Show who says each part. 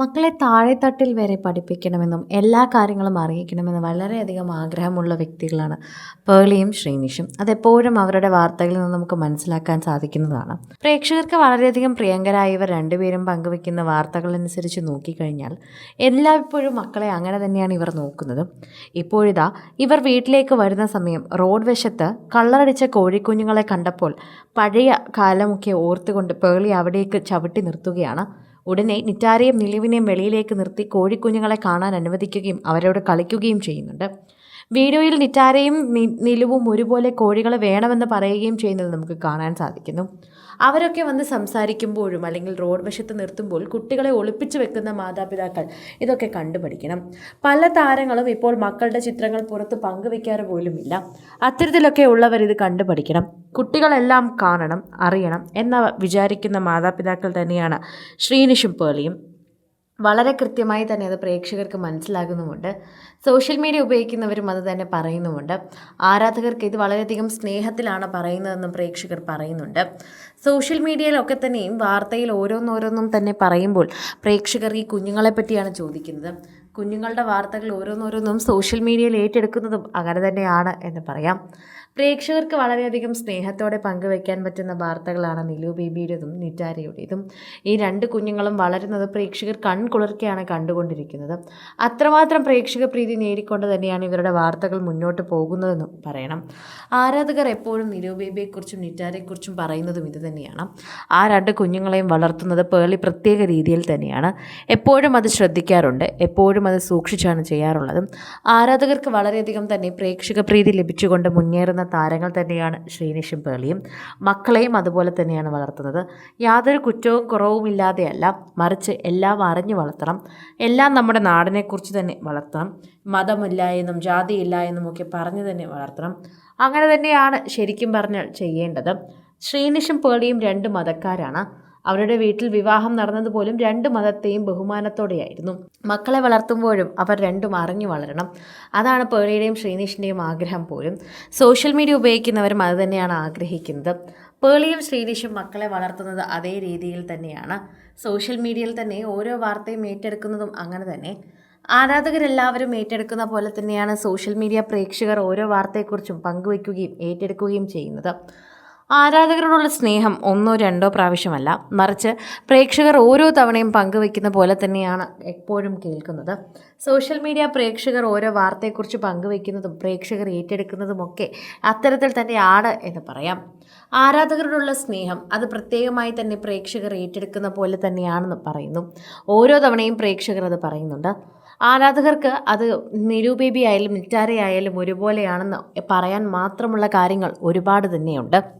Speaker 1: മക്കളെ താഴെത്തട്ടിൽ വരെ പഠിപ്പിക്കണമെന്നും എല്ലാ കാര്യങ്ങളും അറിയിക്കണമെന്നും വളരെയധികം ആഗ്രഹമുള്ള വ്യക്തികളാണ് പേളിയും ശ്രീനിഷും. അതെപ്പോഴും അവരുടെ വാർത്തകളിൽ നിന്ന് നമുക്ക് മനസ്സിലാക്കാൻ സാധിക്കുന്നതാണ്. പ്രേക്ഷകർക്ക് വളരെയധികം പ്രിയങ്കരായ ഇവർ രണ്ടുപേരും പങ്കുവെക്കുന്ന വാർത്തകളനുസരിച്ച് നോക്കിക്കഴിഞ്ഞാൽ എല്ലായ്പ്പോഴും മക്കളെ അങ്ങനെ തന്നെയാണ് ഇവർ നോക്കുന്നത്. ഇപ്പോഴിതാ ഇവർ വീട്ടിലേക്ക് വരുന്ന സമയം റോഡ് വശത്ത് കള്ളറടിച്ച കോഴിക്കുഞ്ഞുങ്ങളെ കണ്ടപ്പോൾ പഴയ കാലമൊക്കെ ഓർത്തുകൊണ്ട് പേളി അവിടേക്ക് ചവിട്ടി നിർത്തുകയാണ്. ഉടനെ നിറ്റാരെയും നിലവിനെയും വെളിയിലേക്ക് നിർത്തി കോഴിക്കുഞ്ഞുങ്ങളെ കാണാൻ അനുവദിക്കുകയും അവരോട് കളിക്കുകയും ചെയ്യുന്നുണ്ട്. വീഡിയോയിൽ നിറ്റാരയും നിലുവും ഒരുപോലെ കോഴികളെ വേണമെന്ന് പറയുകയും ചെയ്യുന്നത് നമുക്ക് കാണാൻ സാധിക്കുന്നു. അവരൊക്കെ വന്ന് സംസാരിക്കുമ്പോഴും അല്ലെങ്കിൽ റോഡ് വശത്ത് നിർത്തുമ്പോൾ കുട്ടികളെ ഒളിപ്പിച്ചു വെക്കുന്ന മാതാപിതാക്കൾ ഇതൊക്കെ കണ്ടുപഠിക്കണം. പല താരങ്ങളും ഇപ്പോൾ മക്കളുടെ ചിത്രങ്ങൾ പുറത്ത് പങ്കുവെക്കാറ് പോലുമില്ല അത്തരത്തിലൊക്കെ ഉള്ളവർ ഇത് കണ്ടുപഠിക്കണം. കുട്ടികളെല്ലാം കാണണം അറിയണം എന്ന വിചാരിക്കുന്ന മാതാപിതാക്കൾ തന്നെയാണ് ശ്രീനിഷും പേളിയും. വളരെ കൃത്യമായി തന്നെ അത് പ്രേക്ഷകർക്ക് മനസ്സിലാകുന്നുമുണ്ട്. സോഷ്യൽ മീഡിയ ഉപയോഗിക്കുന്നവരും അത് തന്നെ പറയുന്നുമുണ്ട്. ആരാധകർക്ക് ഇത് വളരെയധികം സ്നേഹത്തിലാണ് പറയുന്നതെന്നും പ്രേക്ഷകർ പറയുന്നുണ്ട്. സോഷ്യൽ മീഡിയയിലൊക്കെ തന്നെയും വാർത്തയിൽ ഓരോന്നോരോന്നും തന്നെ പറയുമ്പോൾ പ്രേക്ഷകർ ഈ കുഞ്ഞുങ്ങളെ പറ്റിയാണ് ചോദിക്കുന്നത്. കുഞ്ഞുങ്ങളുടെ വാർത്തകൾ ഓരോന്നോരോന്നും സോഷ്യൽ മീഡിയയിൽ ഏറ്റെടുക്കുന്നതും അങ്ങനെ തന്നെയാണ് എന്ന് പറയാം. പ്രേക്ഷകർക്ക് വളരെയധികം സ്നേഹത്തോടെ പങ്കുവയ്ക്കാൻ പറ്റുന്ന വാർത്തകളാണ് നിലു ബേബിയുടേതും നിറ്റാരയുടേതും. ഈ രണ്ട് കുഞ്ഞുങ്ങളും വളരുന്നത് പ്രേക്ഷകർ കൺകുളിർക്കെയാണ് കണ്ടുകൊണ്ടിരിക്കുന്നത്. അത്രമാത്രം പ്രേക്ഷക പ്രീതി നേടിക്കൊണ്ട് തന്നെയാണ് ഇവരുടെ വാർത്തകൾ മുന്നോട്ട് പോകുന്നതെന്നും പറയണം. ആരാധകർ എപ്പോഴും നിലു ബേബിയെക്കുറിച്ചും നിറ്റാരെക്കുറിച്ചും പറയുന്നതും ഇത് തന്നെയാണ്. ആ രണ്ട് കുഞ്ഞുങ്ങളെയും വളർത്തുന്നത് പേളി പ്രത്യേക രീതിയിൽ തന്നെയാണ്. എപ്പോഴും അത് ശ്രദ്ധിക്കാറുണ്ട്. എപ്പോഴും അത് സൂക്ഷിച്ചാണ് ചെയ്യാറുള്ളത്. ആരാധകർക്ക് വളരെയധികം തന്നെ പ്രേക്ഷക പ്രീതി ലഭിച്ചുകൊണ്ട് മുന്നേറുന്ന താരങ്ങൾ തന്നെയാണ് ശ്രീനിഷും പേളിയും. മക്കളെയും അതുപോലെ തന്നെയാണ് വളർത്തുന്നത്. യാതൊരു കുറ്റവും കുറവും ഇല്ലാതെയല്ല മറിച്ച് എല്ലാം അറിഞ്ഞു വളർത്തണം. എല്ലാം നമ്മുടെ നാടിനെക്കുറിച്ച് തന്നെ വളർത്തണം. മതമില്ല എന്നും ജാതിയില്ല എന്നും ഒക്കെ പറഞ്ഞു തന്നെ വളർത്തണം. അങ്ങനെ തന്നെയാണ് ശരിക്കും പറഞ്ഞാൽ ചെയ്യേണ്ടത്. ശ്രീനിഷും പേളിയും രണ്ട് മതക്കാരാണ്. അവരുടെ വീട്ടിൽ വിവാഹം നടന്നതുപോലും രണ്ട് മതത്തെയും ബഹുമാനത്തോടെയായിരുന്നു. മക്കളെ വളർത്തുമ്പോഴും അവർ രണ്ടും അറിഞ്ഞു വളരണം. അതാണ് പേളിയുടെയും ശ്രീനിഷിന്റെയും ആഗ്രഹം പോലും. സോഷ്യൽ മീഡിയ ഉപയോഗിക്കുന്നവരും അത് തന്നെയാണ് ആഗ്രഹിക്കുന്നത്. പേളിയും ശ്രീനിഷും മക്കളെ വളർത്തുന്നത് അതേ രീതിയിൽ തന്നെയാണ്. സോഷ്യൽ മീഡിയയിൽ തന്നെ ഓരോ വാർത്തയും ഏറ്റെടുക്കുന്നതും അങ്ങനെ തന്നെ. ആരാധകരെല്ലാവരും ഏറ്റെടുക്കുന്ന പോലെ തന്നെയാണ് സോഷ്യൽ മീഡിയ പ്രേക്ഷകർ ഓരോ വാർത്തയെക്കുറിച്ചും പങ്കുവയ്ക്കുകയും ഏറ്റെടുക്കുകയും ചെയ്യുന്നത്. ആരാധകരോടുള്ള സ്നേഹം ഒന്നോ രണ്ടോ പ്രാവശ്യമല്ല. മറിച്ച് പ്രേക്ഷകർ ഓരോ തവണയും പങ്കുവെക്കുന്ന പോലെ തന്നെയാണ് എപ്പോഴും കേൾക്കുന്നത്. സോഷ്യൽ മീഡിയ പ്രേക്ഷകർ ഓരോ വാർത്തയെക്കുറിച്ച് പങ്കുവെക്കുന്നതും പ്രേക്ഷകർ ഏറ്റെടുക്കുന്നതുമൊക്കെ അത്തരത്തിൽ തന്നെയാണ് എന്ന് പറയാം. ആരാധകരോടുള്ള സ്നേഹം അത് പ്രത്യേകമായി തന്നെ പ്രേക്ഷകർ ഏറ്റെടുക്കുന്ന പോലെ തന്നെയാണെന്ന് പറയുന്നു. ഓരോ തവണയും പ്രേക്ഷകർ അത് പറയുന്നുണ്ട്. ആരാധകർക്ക് അത് നിരൂപേബി ആയാലും നിറ്റാരയായാലും ഒരുപോലെയാണെന്ന് പറയാൻ മാത്രമുള്ള കാര്യങ്ങൾ ഒരുപാട് തന്നെയുണ്ട്.